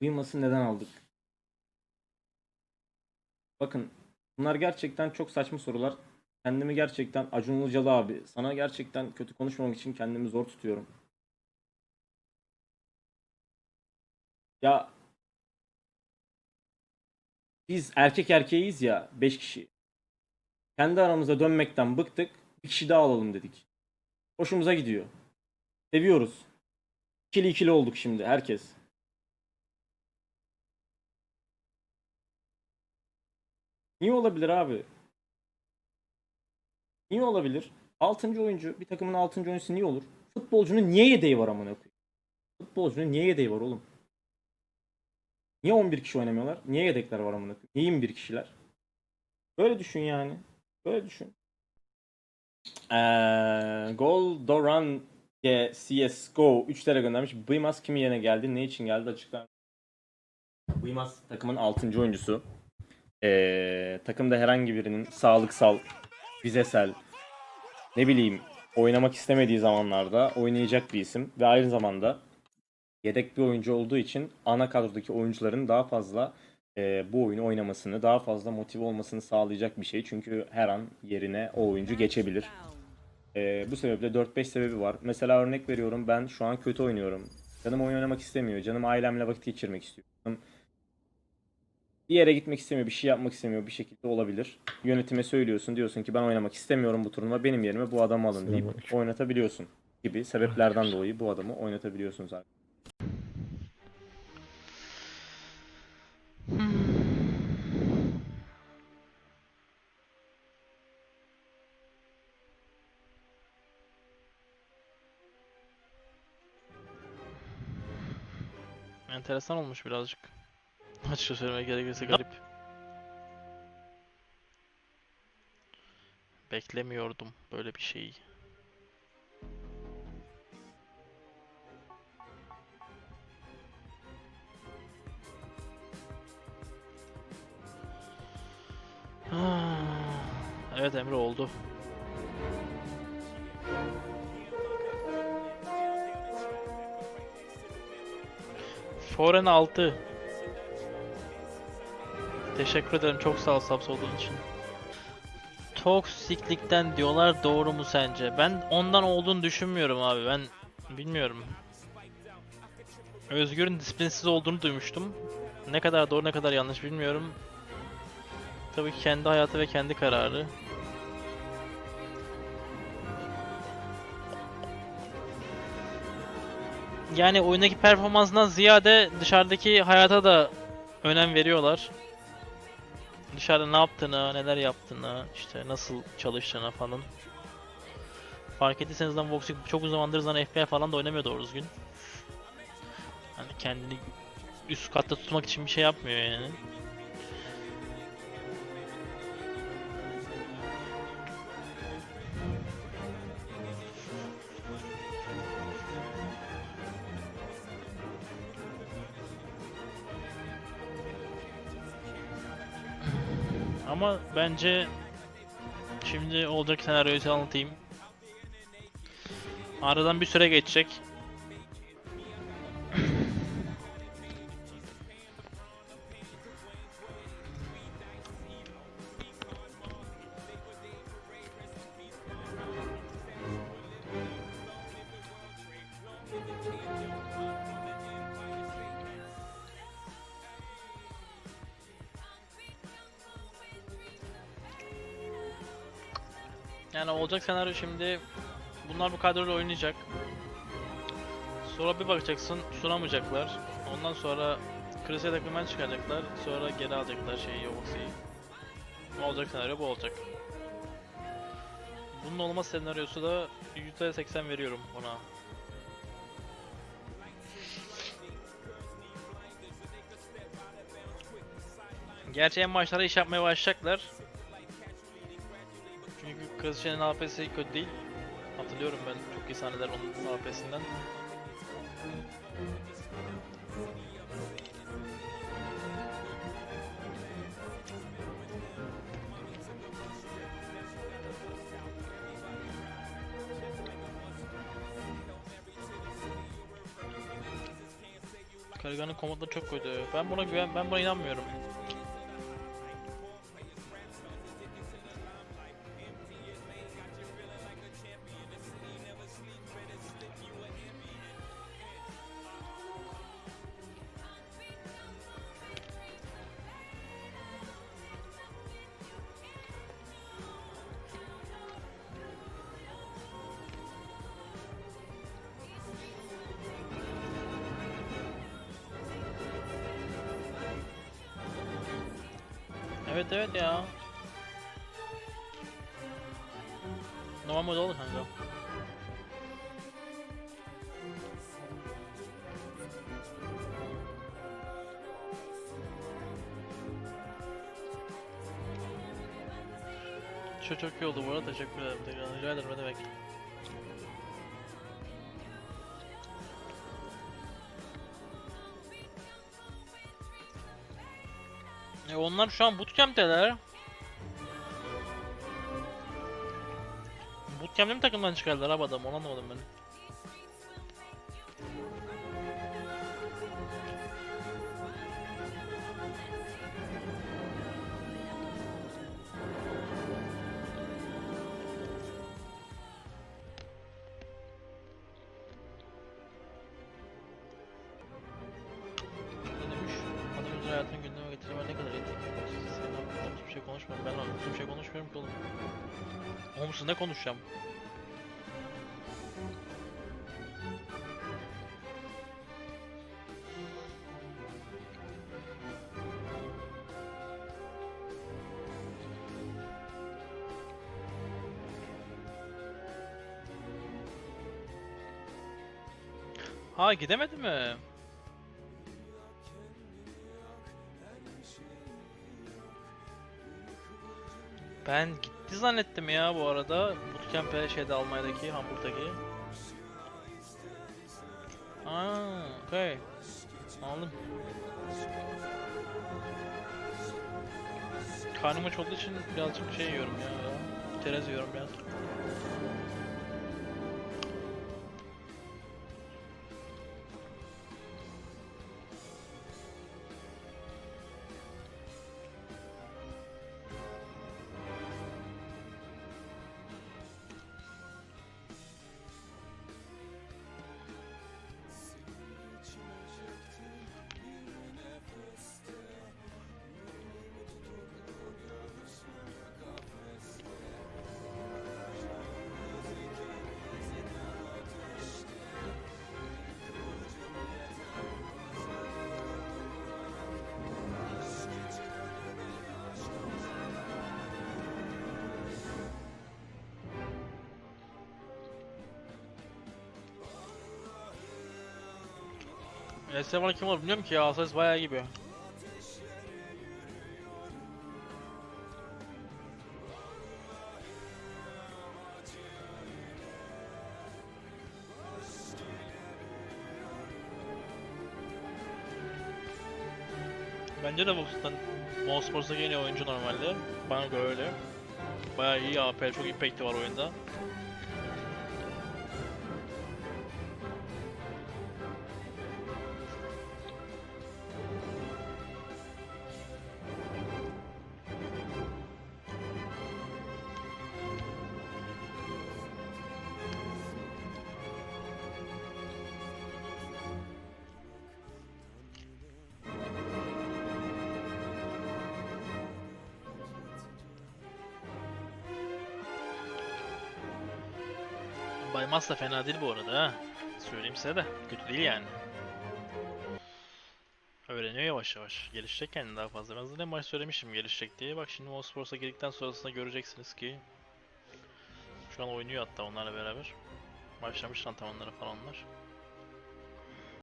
Duyması neden aldık? Bakın bunlar gerçekten çok saçma sorular. Kendimi gerçekten Acun Ilıcalı abi sana gerçekten kötü konuşmamak için kendimi zor tutuyorum. Ya biz erkek erkeğiz ya 5 kişi. Kendi aramızda dönmekten bıktık. Bir kişi daha alalım dedik. Hoşumuza gidiyor. Seviyoruz. İkili ikili olduk şimdi herkes. Niye olabilir abi? Niye olabilir? 6. oyuncu, bir takımın 6. oyuncusu niye olur? Futbolcunun niye yedeği var amına koyayım? Futbolcunun niye yedeği var oğlum? Niye 11 kişi oynamıyorlar? Niye yedekler var amına koyayım? Niye 21 kişiler? Böyle düşün yani. Böyle düşün. Ee, Gol Doran CSGO 3 lira göndermiş. Bıymas kimin yerine geldi? Ne için geldi? Açıklar. Bıymas takımın 6. oyuncusu. Ee, takımda herhangi birinin sağlıksal, vizesel, ne bileyim oynamak istemediği zamanlarda oynayacak bir isim ve aynı zamanda yedek bir oyuncu olduğu için ana kadrodaki oyuncuların daha fazla e, bu oyunu oynamasını, daha fazla motive olmasını sağlayacak bir şey. Çünkü her an yerine o oyuncu geçebilir. E, bu sebeple 4-5 sebebi var. Mesela örnek veriyorum ben şu an kötü oynuyorum. Canım oyun oynamak istemiyor. Canım ailemle vakit geçirmek istiyor. Canım bir yere gitmek istemiyor, bir şey yapmak istemiyor bir şekilde olabilir. Yönetime söylüyorsun, diyorsun ki ben oynamak istemiyorum bu turnuva, benim yerime bu adamı alın deyip oynatabiliyorsun gibi sebeplerden dolayı bu adamı oynatabiliyorsun zaten. Enteresan olmuş birazcık. Açıkça söylemek gerekirse garip. Beklemiyordum böyle bir şeyi. Ah, Evet Emre oldu. Foren 6. Teşekkür ederim çok sağ ol subs olduğun için. Toksiklikten diyorlar doğru mu sence? Ben ondan olduğunu düşünmüyorum abi. Ben bilmiyorum. Özgür'ün disiplinsiz olduğunu duymuştum. Ne kadar doğru ne kadar yanlış bilmiyorum. Tabii ki kendi hayatı ve kendi kararı. Yani oyundaki performansından ziyade dışarıdaki hayata da önem veriyorlar. Dışarıda ne yaptığına, neler yaptığına, işte nasıl çalıştığına falan. Fark ettiyseniz lan Voxic çok uzun zamandır zaten FPL falan da oynamıyor doğru düzgün. Hani kendini üst katta tutmak için bir şey yapmıyor yani. Ama bence şimdi olacak senaryoyu anlatayım. Aradan bir süre geçecek. Yani olacak senaryo şimdi bunlar bu kadroyla oynayacak. Sonra bir bakacaksın sunamayacaklar. Ondan sonra krize takımdan çıkacaklar. Sonra geri alacaklar şeyi Oxy'yi. Olacak senaryo bu olacak. Bunun olma senaryosu da %80 veriyorum buna. Gerçi en başlarda iş yapmaya başlayacaklar. Çünkü Kraliçenin AP'si kötü değil. Hatırlıyorum ben çok iyi sahneler onun AP'sinden. Kargan'ın komutları çok kötü. Ben buna güven, ben buna inanmıyorum. Evet evet ya. Normal mod oldu kanka. Çok çok iyi oldu bu arada teşekkür ederim tekrar rica ederim ne demek. E onlar şu an bootcamp'teler. Bootcamp'te mi takımdan çıkardılar abi adamı onu anlamadım ben. Hiçbir şey konuşmuyorum ki oğlum. Siz ne konuşacağım? Ha gidemedi mi? Ben gitti zannettim ya bu arada. Bootcamp'e şeyde Almanya'daki, Hamburg'daki. Aa, okay. Anladım. Karnım aç olduğu için birazcık şey yiyorum ya. Terez yiyorum biraz. Neyse bana kim olur bilmiyorum ki ya. Asas bayağı gibi. Bence de Wolfs'tan Mousesports'a en iyi oyuncu normalde. Bana göre öyle. Bayağı iyi AP, çok impact'i var oyunda. Baymaz da fena değil bu arada ha. Söyleyeyim size de. Kötü değil yani. Öğreniyor yavaş yavaş. Gelişecek kendini daha fazla. Ben zaten maç söylemişim gelişecek diye. Bak şimdi Mospors'a girdikten sonrasında göreceksiniz ki şu an oynuyor hatta onlarla beraber. Başlamış antrenmanlara falan onlar.